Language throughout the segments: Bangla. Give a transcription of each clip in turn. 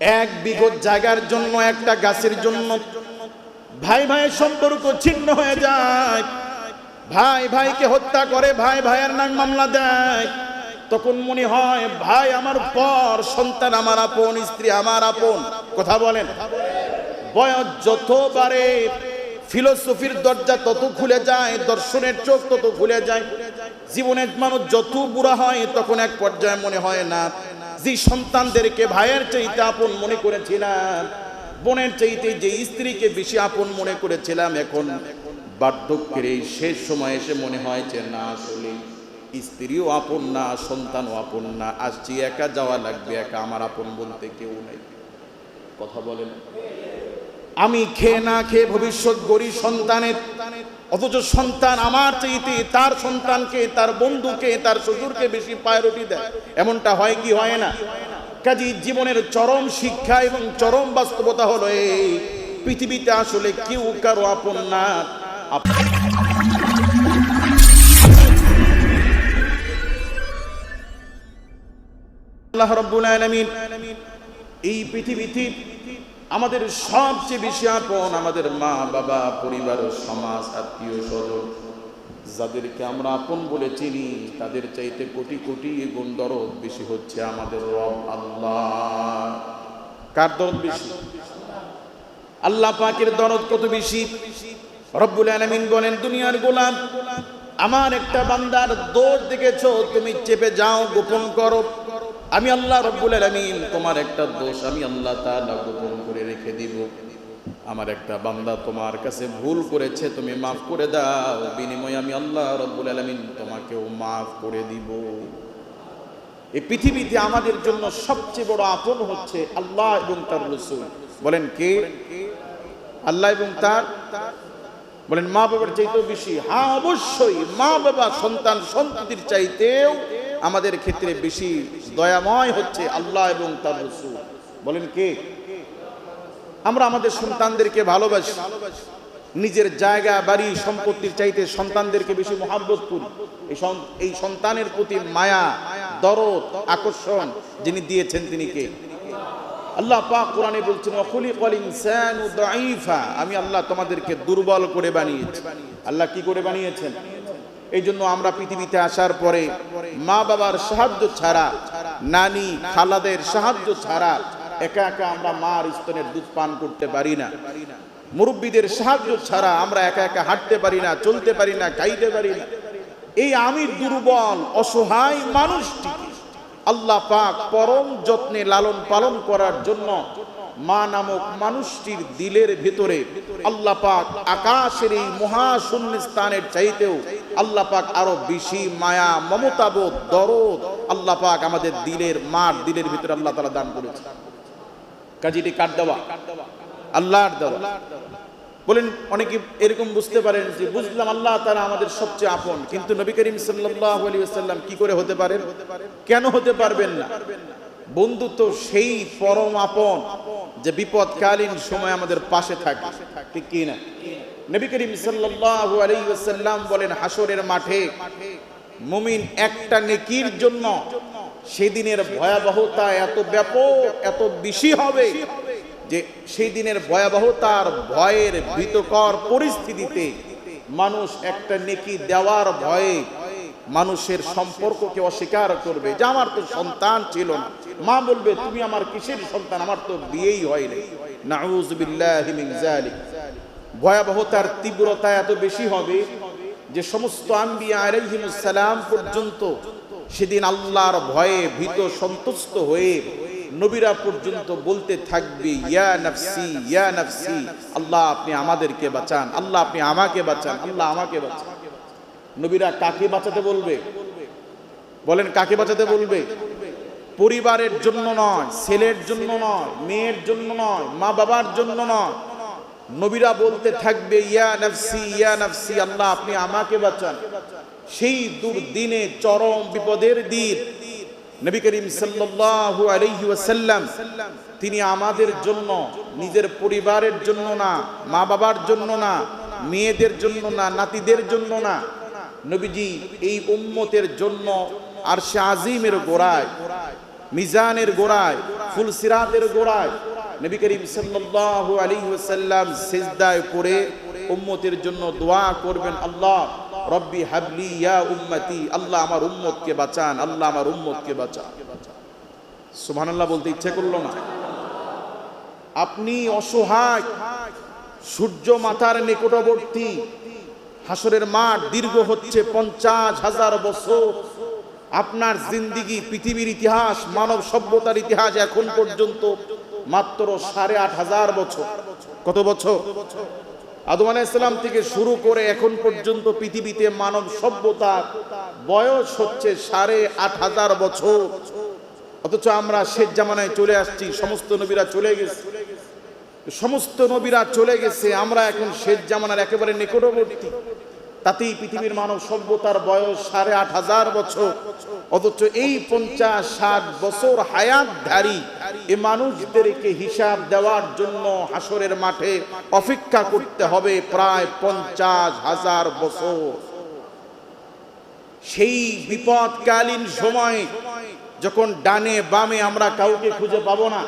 এক বিগত জায়গার জন্য, একটা গাছের জন্য ভাই ভাইয়ের সম্পর্ক ছিন্ন হয়ে যায়। ভাই ভাইকে হত্যা করে, ভাই ভাইয়ের নাম মামলা দেয়। তখন মনে হয়, ভাই আমার পর, সন্তান আমার আপন, স্ত্রী আমার আপন। কথা বলেন। বয়স যত বাড়ে, ফিলোসফির দরজা তত খুলে যায়, দর্শনের চোখ তত খুলে যায়। জীবনের মানুষ যত বুড়া হয়, তখন এক পর্যায়ে মনে হয়, না যে সন্তানদেরকে ভাইয়ের চাইতে আপন মনে করেছিলাম, বোনের চাইতে যে স্ত্রীকে বেশি আপন মনে করেছিলাম, এখন বার্ধক্যের এই শেষ সময় এসে মনে হয় যে না, আসলে স্ত্রীও আপন না, সন্তানও আপন না। আসছি, একা যাওয়া লাগবে, একা আমার আপন বলতে কেউ নাই। কথা বলেন। আমি খেয়ে না খেয়ে ভবিষ্যৎ গড়ি সন্তানের অথচ সন্তান আমার চাইতে তার সন্তানকে, তার বন্ধুকে, তার শ্বশুরকে বেশি প্রায়োরিটি দেয়। এমনটা হয় কি হয় না? কাজী জীবনের চরম শিক্ষা এবং চরম বাস্তবতা হলো এই, পৃথিবীতে আসলে কেউ কারও আপন না। আল্লাহ রব্বুল আলামিন এই পৃথিবীতে আমাদের সবচেয়ে বেশি আপন আমাদের মা, বাবা, পরিবার, সমাজ, আত্মীয় স্বজন। যাদেরকে আমরা আপন বলে চিনি, তাদের চাইতে কোটি কোটি গুণ দরদ বেশি হচ্ছে আমাদের রব আল্লাহ। কার দরদ বেশি? আল্লাহ পাকের দরদ কত বেশি? রব্বুল আলামিন বলেন, দুনিয়ার গোলাম, আমার একটা বান্দার দোষ দেখেছ, তুমি চেপে যাও, গোপন করো। আমি আল্লাহ রব্বুল আলামিন তোমার একটা দোষ আমি আল্লাহ তাআলা গোপন করে রেখে দিব। আমার একটা বান্দা তোমার কাছে ভুল করেছে, তুমি মাফ করে দাও। বিনিময়ে আমি আল্লাহ রব্বুল আলামিন তোমাকেও মাফ করে দিব। এই পৃথিবীতে আমাদের জন্য সবচেয়ে বড় আপন হচ্ছে আল্লাহ এবং তার রসুল। বলেন কে? আল্লাহ এবং তার? বলেন মা বাবার চাইতেও বেশি। হ্যাঁ অবশ্যই। মা বাবা সন্তান, সন্ততির চাইতেও আমাদের ক্ষেত্রে বেশি দয়াময় হচ্ছে আল্লাহ এবং তার রসুল। বলেন কে? আমরা আমাদের সন্তানদেরকে ভালোবাসি। নিজের জায়গা, বাড়ি, সম্পত্তির চাইতে সন্তানদেরকে বেশি মহাব্বত করি। এই সন্তানের প্রতি মায়া, দরদ, আকর্ষণ যিনি দিয়েছেন তিনি কে? আল্লাহ পাক কোরআনে বলছেন অখলিকাল ইনসানু দাঈফা। আমি আল্লাহ তোমাদেরকে দুর্বল করে বানিয়েছি। আল্লাহ কি করে বানিয়েছেন? এই জন্য আমরা পৃথিবীতে আসার পরে মা বাবার সাহায্য ছাড়া, নানি খালাদের সাহায্য ছাড়া একা একা আমরা মার স্তনের দুধ পান করতে পারি না। মুরব্বীদের সাহায্য ছাড়া আমরা একা একা হাঁটতে পারি না, চলতে পারি না খাইতে পারি না। এই আমি দুর্বল, অসহায় মানুষটিকে আল্লাহ পাক পরম যত্নে লালন পালন করার জন্য মা নামক মানুষটির দিলের ভিতরে আল্লাহ পাক আকাশের এই মহাশূন্য স্থানের চাইতেও আল্লাহ পাক আরও বেশি মায়া মমতাবোধ দরদ আল্লাহ পাক আমাদের দিলের মার দিলের ভিতরে আল্লাহ তালা দান করেছে। কাজীটি কাট দেওয়া? আল্লাহর দেওয়া। বলেন, অনেকে এরকম বুঝতে পারেন যে বুঝলাম আল্লাহ তারা আমাদের সবচেয়ে আপন, কিন্তু নবী করিম ওয়াসাল্লাম কি করে হতে পারেন? কেন হতে পারবেন না? বন্ধু তো সেই পরম আপন যে বিপদকালীন সময় আমাদের পাশে থাকে। ঠিক কি না? নবী করিম সাল্লাল্লাহু আলাইহি ওয়াসাল্লাম বলেন হাসরের মাঠে মুমিন একটা নেকির জন্য সেদিনের ভয়াবহতা এত ব্যাপক, এত বেশি হবে যে সেই দিনের ভয়াবহতার ভয়ের ভীতকর পরিস্থিতিতে মানুষ একটা নেকি দেওয়ার ভয়ে মানুষের সম্পর্ককে অস্বীকার করবে। যে আমার তো সন্তান ছিল না। মা বলবে, তুমি আমার কিসের সন্তান? আমার তো বিয়েই হয়নি। নাউজুবিল্লাহি মিন যালিক। ভয়াবহতার তীব্রতা এত বেশি হবে যে সমস্ত আম্বিয়া আলাইহিমুস সালাম পর্যন্ত সেদিন আল্লাহর ভয়ে ভীত, সন্তুষ্ট হয়ে নবীরা পর্যন্ত বলতে থাকবে, ইয়া নফসি ইয়া নফসি, আল্লাহ আপনি আমাদেরকে বাঁচান, আল্লাহ আপনি আমাকে বাঁচান, আল্লাহ আমাকে বাঁচান। নবীরা কাকে বাঁচাতে বলবে? বলেন, কাকে বাঁচাতে বলবে? পরিবারের জন্য নয়, ছেলের জন্য নয়, মেয়ের জন্য নয় মা বাবার জন্য নয় নবীরা বলতে থাকবে, ইয়া নফসি ইয়া নফসি, আল্লাহ, আপনি আমাকে বাঁচান। সেই দুর্দিনে চরম বিপদের দিন। নবী করিম সাল্লাল্লাহু আলাইহি ওয়াসাল্লাম, তিনি আমাদের জন্য, নিজের পরিবারের জন্য না মা বাবার জন্য না, মেয়েদের জন্য না, নাতিদের জন্য না। নবীজি এই উম্মতের জন্য আর সে আজিমের গোড়ায়, মিজানের গোড়ায় ফুল সিরাতের গোড়ায় নবী করিম সাল্লাল্লাহু আলাইহি ওয়াসাল্লাম সিজদায় পড়ে উম্মতের জন্য দোয়া করবেন, আল্লাহ, রব্বি হাবলি ইয়া উম্মতি, আল্লাহ আমার উম্মতকে বাঁচান, আল্লাহ আমার উম্মতকে বাঁচান। সুবহানাল্লাহ বলতে ইচ্ছে করল না। আপনি অসহায়, সূর্য মাথার নিকটবর্তী, হাসরের মাঠ দীর্ঘ হচ্ছে পঞ্চাশ হাজার বছর, আপনার জিন্দিগি, পৃথিবীর ইতিহাস, মানব সভ্যতার ইতিহাস এখন পর্যন্ত মাত্র সাড়ে আট হাজার বছর। কত বছর? আদম আলাইসালাম থেকে শুরু করে এখন পর্যন্ত পৃথিবীতে মানব সভ্যতার বয়স হচ্ছে সাড়ে আট হাজার বছর। অথচ আমরা শেষ জামানায় চলে আসছি, সমস্ত নবীরা চলে গেছে। সমস্ত নবীরা চলে গেছে, আমরা এখন শেষ জামানার একেবারে নিকটবর্তী। তাতেই পৃথিবীর মানব সভ্যতার বয়স সাড়ে আট হাজার বছর। অথচ এই পঞ্চাশ ষাট বছর হায়াতধারী এ মানুষদেরকে হিসাব দেওয়ার জন্য হাসরের মাঠে অপেক্ষা করতে হবে প্রায় পঞ্চাশ হাজার বছর। সেই বিপদকালীন সময় যখন ডানে বামে আমরা কাউকে খুঁজে পাবো না,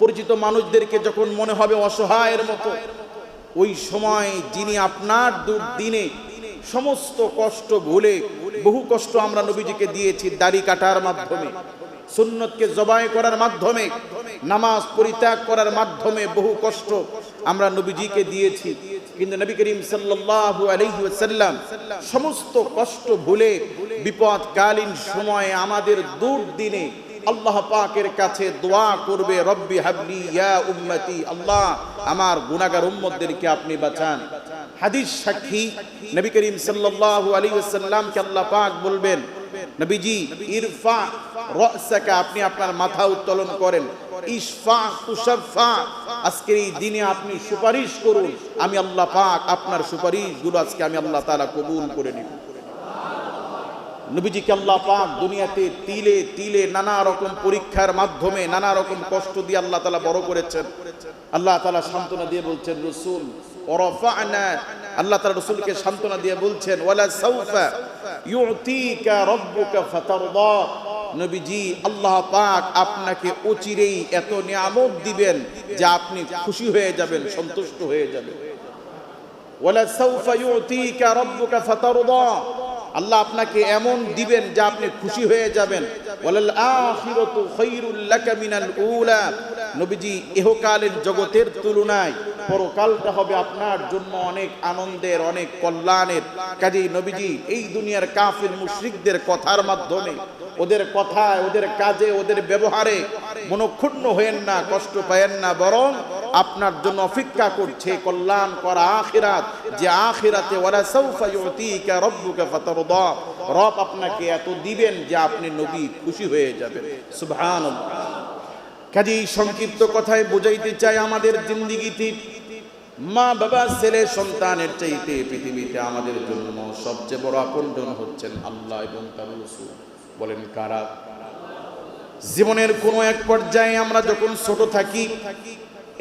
পরিচিত মানুষদেরকে যখন মনে হবে অসহায়ের মতো, ওই সময় যিনি আপনার দুর্দিনে সমস্ত কষ্ট ভুলে, বহু কষ্ট আমরা নবীজিকে দিয়েছি দাড়ি কাটার মাধ্যমে। সুন্নতকে জবাই করার মাধ্যমে, নামাজ পরিত্যাগ করার মাধ্যমে বহু কষ্ট আমরা নবীজিকে দিয়েছি। কিন্তু নবী করিম সাল্লাল্লাহু আলাইহি ওয়াসাল্লাম সমস্ত কষ্ট ভুলে, বিপদকালীন সময়ে আমাদের দুর্দিনে আল্লাহ পাকের কাছে দোয়া করবে, রব্বি হাবলি ইয়া উম্মতি, আল্লাহ, আমার গুনাহগার উম্মতদেরকে আপনি বাঁচান। হাদিস সাক্ষী। নবী করিম সাল্লাল্লাহু আলাইহি ওয়াসাল্লামকে আল্লাহ পাক বলবেন, নবীজি, ইরফা রাসাকা আপনি আপনার মাথা উত্তোলন করেন। ইশফা, তুশাফা, আজকের এই দিনে আপনি সুপারিশ করুন। আমি আল্লাহ পাক আপনার সুপারিশগুলো আজকে আমি আল্লাহ তাআলা কবুল করে নিব। নবীজিকে আল্লাহ পাক দুনিয়াতে তিলে তিলে নানা রকম পরীক্ষার মাধ্যমে, নানা রকম কষ্ট দিয়ে আল্লাহ তালা বড় করেছেন। আল্লাহ তালা সান্ত্বনা দিয়ে বলছেন, রসুল আল্লাহ দিয়ে বলছেন নবীজি, আল্লাহ পাক আপনাকে অচিরেই এত নিয়ামত দিবেন যে আপনি খুশি হয়ে যাবেন, সন্তুষ্ট হয়ে যাবেন। আল্লাহ আপনাকে এমন দিবেন যা আপনি খুশি হয়ে যাবেন। আখিরাতু খায়রুল লাকা মিনাল উলা। নবীজি ইহকালের জগতের তুলনায় পরকালটা হবে আপনার জন্য অনেক আনন্দের, অনেক কল্যাণের। কাজেই নবীজি এই দুনিয়ার কাফির মুশরিকদের কথার মাধ্যমে, ওদের কথায়, ওদের কাজে, ওদের ব্যবহারে মনক্ষুণ্ণ হয়েন না, কষ্ট পায়েন না, বরং আপনার জন্য অপেক্ষা করছে কল্যাণ করা আখিরাত। যে আখিরাতে ওয়ালা সাউফা ইউতিকা রাব্বুকা ফাতারদা। রব আপনাকে এত দিবেন যে আপনি নবী খুশি হয়ে যাবেন। সুবহানাল্লাহ। কাজে এই সংক্ষিপ্ত কথায় বোঝাইতে চাই আমাদের জিন্দিগিতে মা বাবা, ছেলে সন্তানের চাইতে পৃথিবীতে আমাদের জন্য সবচেয়ে বড় আপনজন হচ্ছেন আল্লাহ এবং তার রসুল। বলেন কারা? জীবনের কোনো এক পর্যায়ে আমরা যখন ছোট থাকি,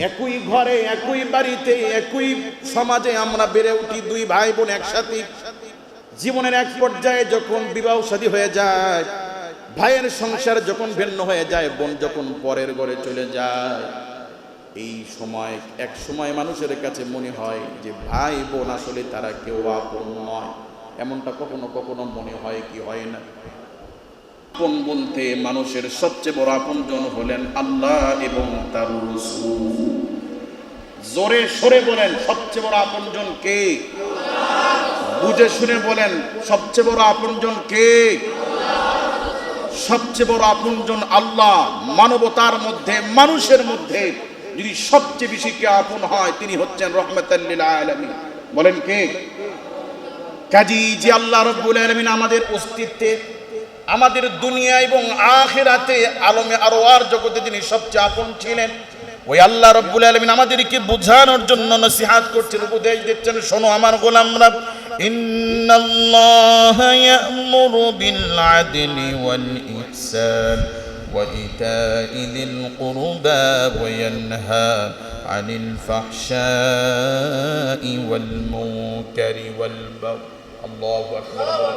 একই ঘরে, একই বাড়িতে, একই সমাজে আমরা বেড়ে উঠি, দুই ভাই বোন একসাথে। জীবনের এক পর্যায়ে যখন বিবাহ শাদী হয়ে যায়, ভাইয়ের সংসার যখন ভিন্ন হয়ে যায়, বোন যখন পরের ঘরে চলে যায় এই সময়, এক সময় মানুষের কাছে মনে হয় যে ভাই বোন আসলে তারা কেউ আপন নয়। এমনটা কখনো কখনো মনে হয় কি হয় না। আপন বলতে মানুষের সবচেয়ে বড় আপনজন হলেন আল্লাহ এবং তার জোরে সরে বলেন, সবচেয়ে বড় আপনজন কে? বুঝে শুনে বলেন, সবচেয়ে বড় আপনজন কে? সবচেয়ে বড় আপনজন আল্লাহ। মানবতার মধ্যে, মানুষের মধ্যে। যদি সবচেয়ে বেশি কে আপন হয়, তিনি হচ্ছেন রহমতাল্লিল আলমী বলেন কে? কাজী যে আল্লাহ রব্বুল আলমিন আমাদের অস্তিত্বে, আমাদের দুনিয়া এবং আখেরাতে আলমে আরোয়ার জগতে তিনি সবচেয়ে আপন ছিলেন, ওই আল্লাহ রব্বুল আলমিন আমাদেরকে বোঝানোর জন্য নসিহাত করছেন, উপদেশ দিচ্ছেন, শোনো আমার গোলামরা ইন্নাল্লাহ ইয়ামুরু বিল আদলি ওয়াল وإيتاء ذي القربى وينهى عن الفحشاء والمنكر والبغي. الله أكبر.